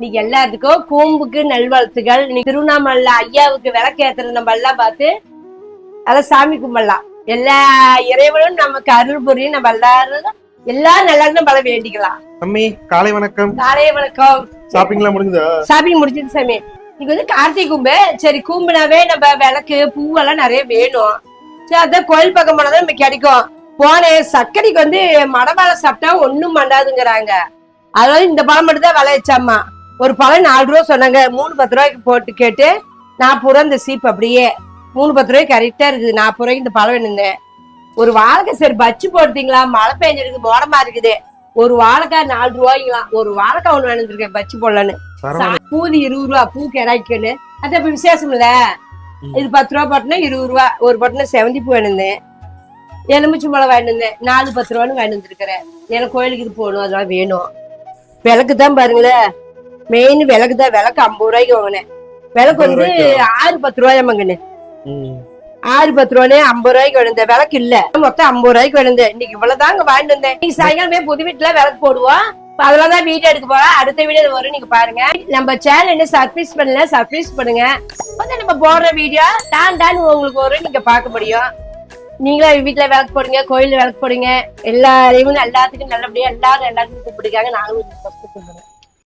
இன்னைக்கு எல்லாத்துக்கும் கூம்புக்கு நல்வாழ்த்துகள். இன்னைக்கு திருவண்ணாமலை ஐயாவுக்கு விளக்கேத்துறது நம்ம எல்லாம் பார்த்து அதை சாமி கும்பிடலாம். எல்லா இறைவனும் நமக்கு அருள் புரியும். நம்ம எல்லாரும் எல்லாரும் நல்லா பல வேண்டிக்கலாம். அம்மி காலை வணக்கம். காலை வணக்கம். ஷாப்பிங்லாம் முடிஞ்சதா? ஷாப்பிங் முடிச்சிட்டு சாமி. இன்னைக்கு வந்து கார்த்திகை கூம்பு. சரி கூம்புனாவே நம்ம விளக்கு பூவெல்லாம் நிறைய வேணும். சரி அதான் கோயில் பக்கம் போனதான் நம்ம கிடைக்கும். போனேன் சர்க்கரைக்கு வந்து மடவாழை சாப்பிட்டா ஒண்ணும் பண்ணாதுங்கிறாங்க அதாவது இந்த பழம் மட்டும் தான் விளையச்சாமா ஒரு பழம் நாலு ரூபா சொன்னாங்க. மூணு பத்து ரூபாய்க்கு போட்டு கேட்டு நாற்பது ரூபா இந்த சீப் அப்படியே மூணு பத்து ரூபாய்க்கு கரெக்டா இருக்குது. நாற்பது ரூபாய்க்கு இந்த பழம் வேணுங்க. ஒரு வாழைக்காய் சரி பச்சு போட்டீங்களா மழை பெஞ்சிருக்கு மோடமா இருக்குது. ஒரு வாழைக்காய் நாலு ரூபாய்ங்களாம். ஒரு வாழைக்காய் ஒண்ணு வேணுந்திருக்கேன் பச்சு போடலான்னு. பூது இருபது ரூபா பூ கிடாய்க்குன்னு அது அப்ப விசேஷம் இல்ல. இது பத்து ரூபா போட்டுனா இருபது ரூபா ஒரு போட்டுனா செவந்தி பூ வேணுந்தேன் எலுமிச்சு மலை வாங்கிட்டு நாலு பத்து ரூபான்னு வாங்கிட்டு வந்திருக்கிறேன் எனக்கு கோயிலுக்கு இது போகணும் அதெல்லாம் வேணும். விளக்கு தான் பாருங்களேன். மெயின் விளக்கு தான் விளக்கு ஐம்பது ரூபாய்க்கு வாங்கினேன். விளக்கு வந்து ஆறு பத்து ரூபாய் மங்கன்னு ம். ஆறு பத்து ரூபானே ஐம்பது ரூபாய்க்கு விழுந்த விளக்கு இல்ல. மொத்தம் ஐம்பது ரூபாய்க்கு விழுந்த இன்னைக்கு இவ்வளவுதாங்க வாங்கிட்டு வந்தேன். இன்னைக்கு சாயங்காலம் புது வீட்டுல விளக்கு போடுவோம் அதெல்லாம் தான் வீடியோ எடுக்க போறோம் அடுத்த வீடியோ வரும் நீங்க பாருங்க. நம்ம சேனல் என்ன சர்ப்ரைஸ் பண்ணல சர்ப்ரைஸ் பண்ணுங்க. வந்து நம்ம போடுற வீடியோ டான் டான் உங்களுக்கு வரும் நீங்க பார்க்க முடியும். நீங்களும் வீட்டுல விளக்கு போடுங்க கோயில்ல விளக்கு போடுங்க. எல்லாரையும் எல்லாத்துக்கும் நல்லபடியா எல்லாரும் எல்லாத்துக்கும் கூப்பிடுக்காங்க நாங்களும் கூப்பிடுறோம்